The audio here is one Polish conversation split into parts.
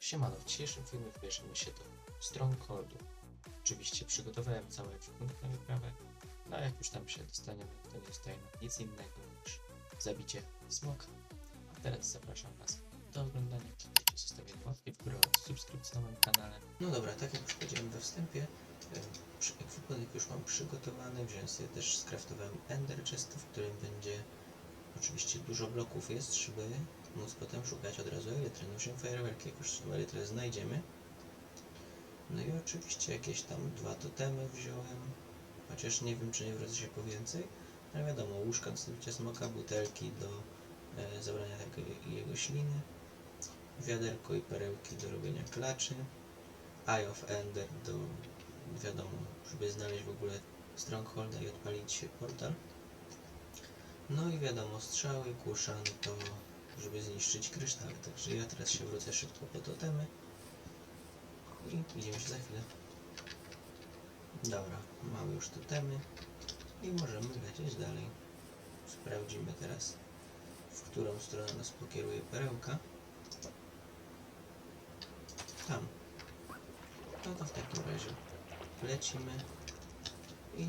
Siemano, w dzisiejszym filmie wybierzemy się do Strongholdu. Oczywiście przygotowałem cały ekwipunek na wyprawę, no a jak już tam się dostaniemy, to nie zostaje nam nic innego niż zabicie smoka. A teraz zapraszam Was do oglądania. Pamiętajcie o zostawieniu łapki w górę oraz subskrypcji na moim kanale. No dobra, tak jak już powiedziałem we wstępie, przy- ekwipunek już mam przygotowany, wziąłem sobie też skraftowałem Ender Chest, w którym oczywiście dużo bloków jest, żeby móc potem szukać od razu się fajerwerki jakoś tą elytrę znajdziemy. No i oczywiście jakieś tam dwa totemy wziąłem, chociaż nie wiem czy nie wrócę się po więcej. Ale wiadomo, łóżka do zdobycia smoka, butelki do e, zabrania tego, jego śliny, wiaderko i perełki do robienia klaczy, Eye of Ender do, wiadomo, żeby znaleźć w ogóle Strongholda i odpalić portal. No i wiadomo, strzały, kuszan to żeby zniszczyć kryształy. Także ja teraz się wrócę szybko po totemy i widzimy się za chwilę. Dobra, mamy już totemy i możemy lecieć dalej. Sprawdzimy teraz, w którą stronę nas pokieruje perełka. Tam. No to w takim razie lecimy i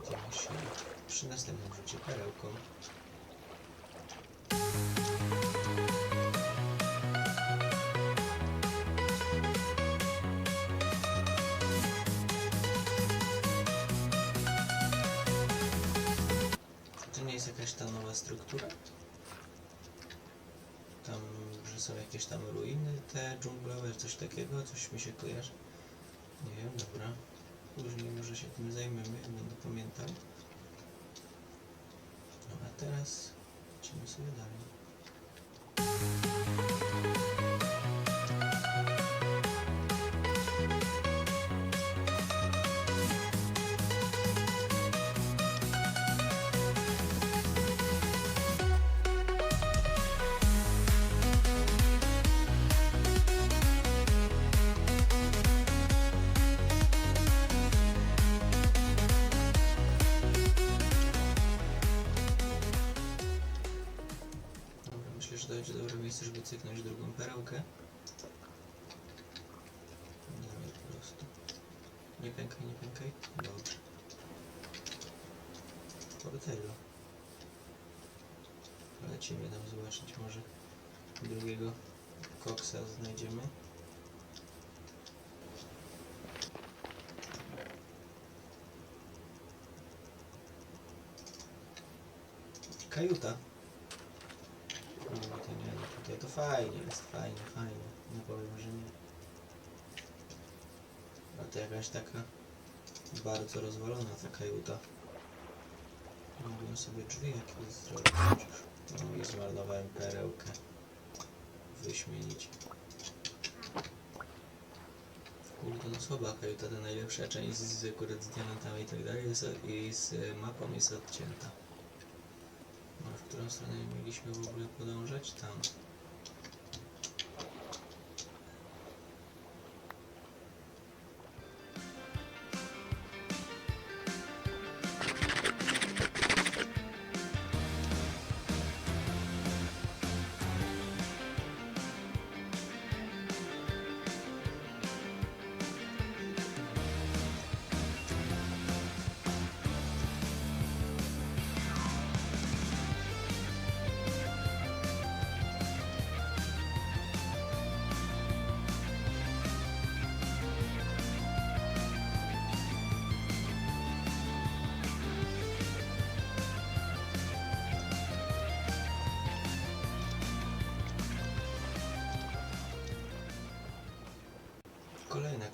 widzimy się przy następnym rzucie perełką. To nie jest jakaś ta nowa struktura? Tam, że są jakieś tam ruiny te dżunglowe, coś takiego, coś mi się kojarzy. Nie wiem, dobra. Później może się tym zajmiemy, jak będę pamiętał. Teraz lecimy sobie dalej. To będzie dobre miejsce, żeby cyknąć drugą perełkę. Dawaj po prostu. Nie pękaj, nie pękaj. Dobrze. Portello. Lecimy tam zobaczyć, może drugiego koksa znajdziemy. Kajuta. No to no fajnie jest, fajnie, fajnie. Nie powiem, że nie. A to jakaś taka bardzo rozwalona ta kajuta. Mogłem sobie drzwi jakieś zrobić. No i zmarnowałem perełkę. Wyśmienić. Kurde, no słaba kajuta, ta najlepsza część z, akurat z diamentami i tak dalej jest, i z mapą jest odcięta. No, w którą stronę mieliśmy w ogóle podążać? Tam.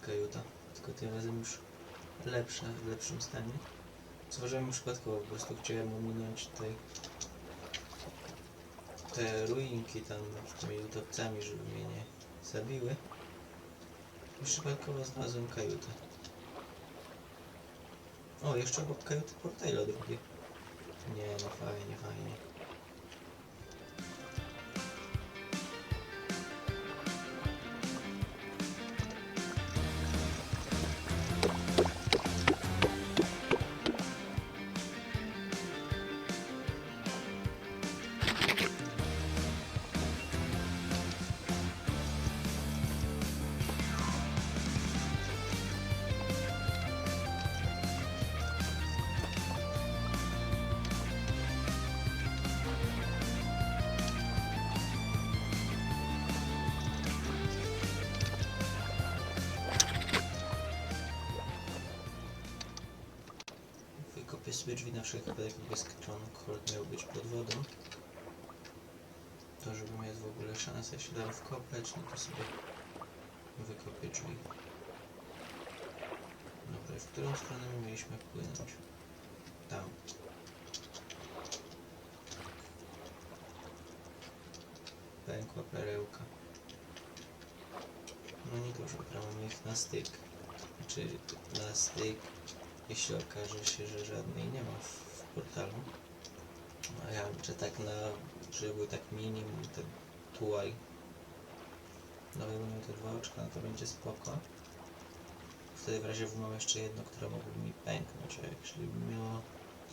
Kajuta, tylko tym razem już lepsza, w lepszym stanie. Stworzyłem przypadkowo, po prostu chciałem ominąć tutaj te ruinki tam z tymi utopcami, żeby mnie nie zabiły. I przypadkowo znalazłem kajutę. O, jeszcze obok kajuty Portaila drugie. Nie no, fajnie, fajnie. Sobie drzwi na wszelki wypadek, jakby Stronghold miał być pod wodą. To, żeby mieć w ogóle szansę się tam wkopać, no to sobie wykopię drzwi. Dobra, w którą stronę my mieliśmy płynąć? Tam. Pękła perełka. No niedużo, mamy ich na styk. Znaczy na styk, jeśli okaże się, że żadnej nie ma w, portalu. No ja liczę tak na, żeby był tak minimum ten tułaj. No jak będą te dwa oczka, no to będzie spoko. Wtedy w razie W mam jeszcze jedno, które mogłoby mi pęknąć, a jeśli bym miał...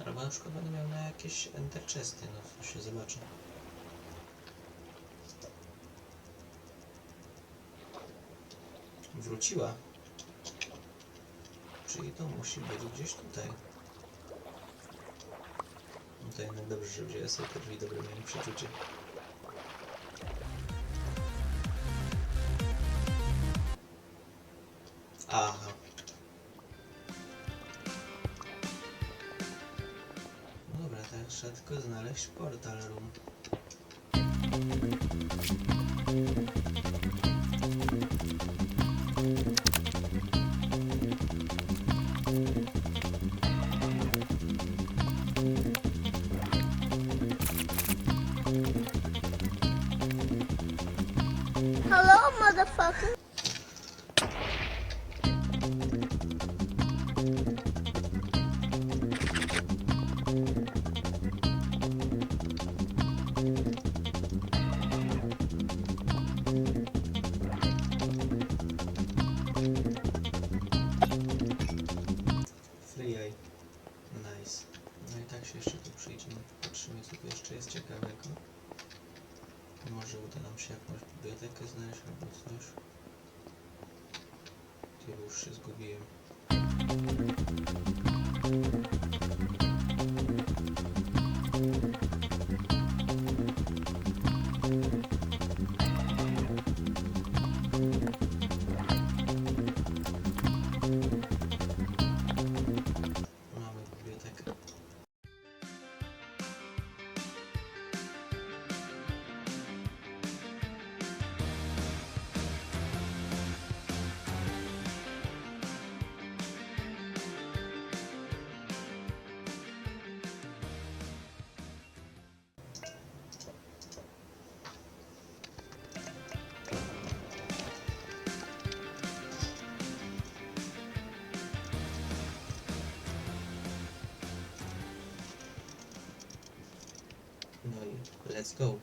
Albo na przykład będę miał na jakieś enter chesty, no to się zobaczy. Wróciła. Czyli to musi być gdzieś tutaj. No to jednak dobrze, że wziąłem sobie te drzwi, dobre miałem przeczucie. Aha. No dobra, teraz trzeba tylko znaleźć portal room. Motherfucker. Let's go.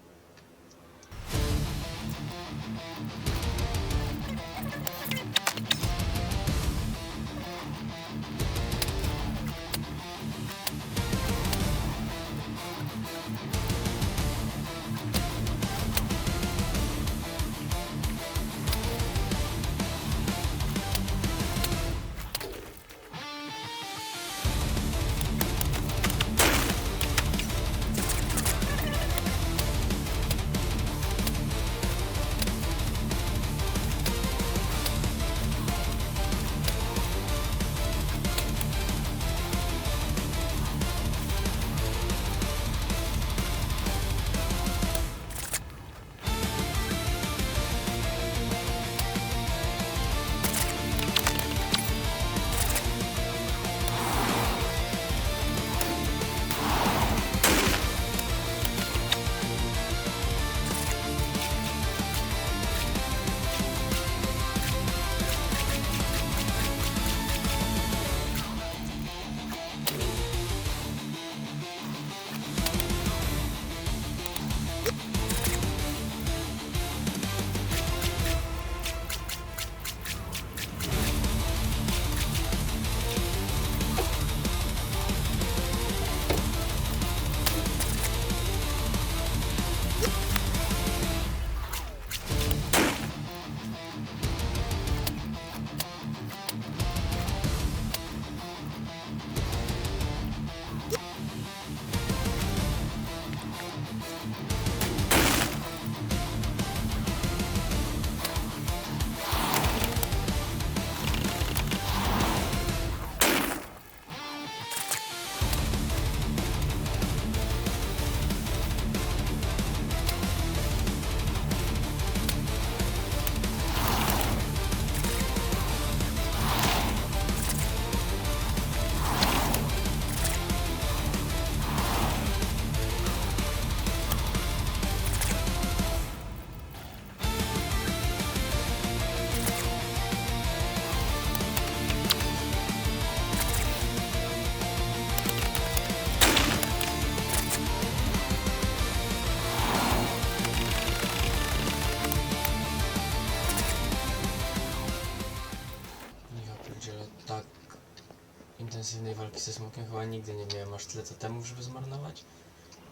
Nigdy nie miałem aż tyle totemów, żeby zmarnować.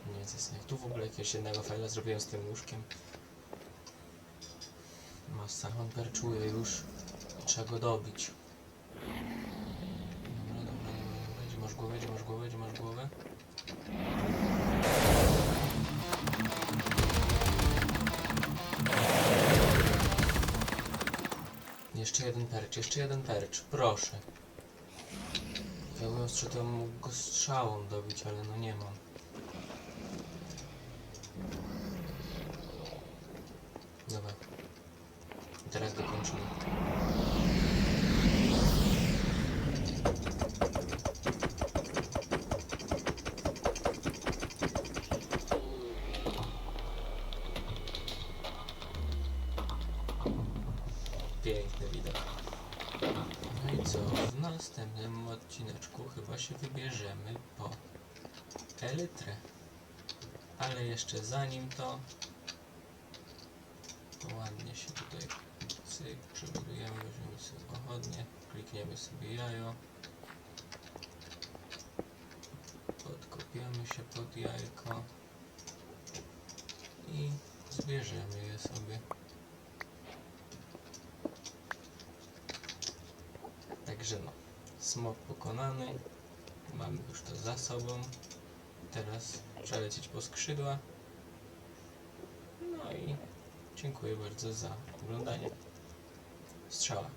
Nie, to jest jak tu w ogóle jakiegoś jednego fajla zrobiłem z tym łóżkiem. Masa, on perczuje już. Trzeba go dobić. Dobra, dobra, dobra. Gdzie masz głowę, gdzie masz głowę, gdzie masz głowę? Jeszcze jeden percz, jeszcze jeden percz, proszę. Jakbym ostrze, to mógł go strzałą dobić, ale no nie mam. Dobra. Teraz dokończymy. Piękny widok. Co? W następnym odcineczku chyba się wybierzemy po Elytrę. Ale jeszcze zanim to, to ładnie się tutaj cyk, przebudujemy, weźmiemy sobie pochodnie, klikniemy sobie jajo. Podkopiemy się pod jajko i zbierzemy je sobie. Także no, smok pokonany, mamy już to za sobą. Teraz przelecieć po skrzydła. No i dziękuję bardzo za oglądanie. Strzała.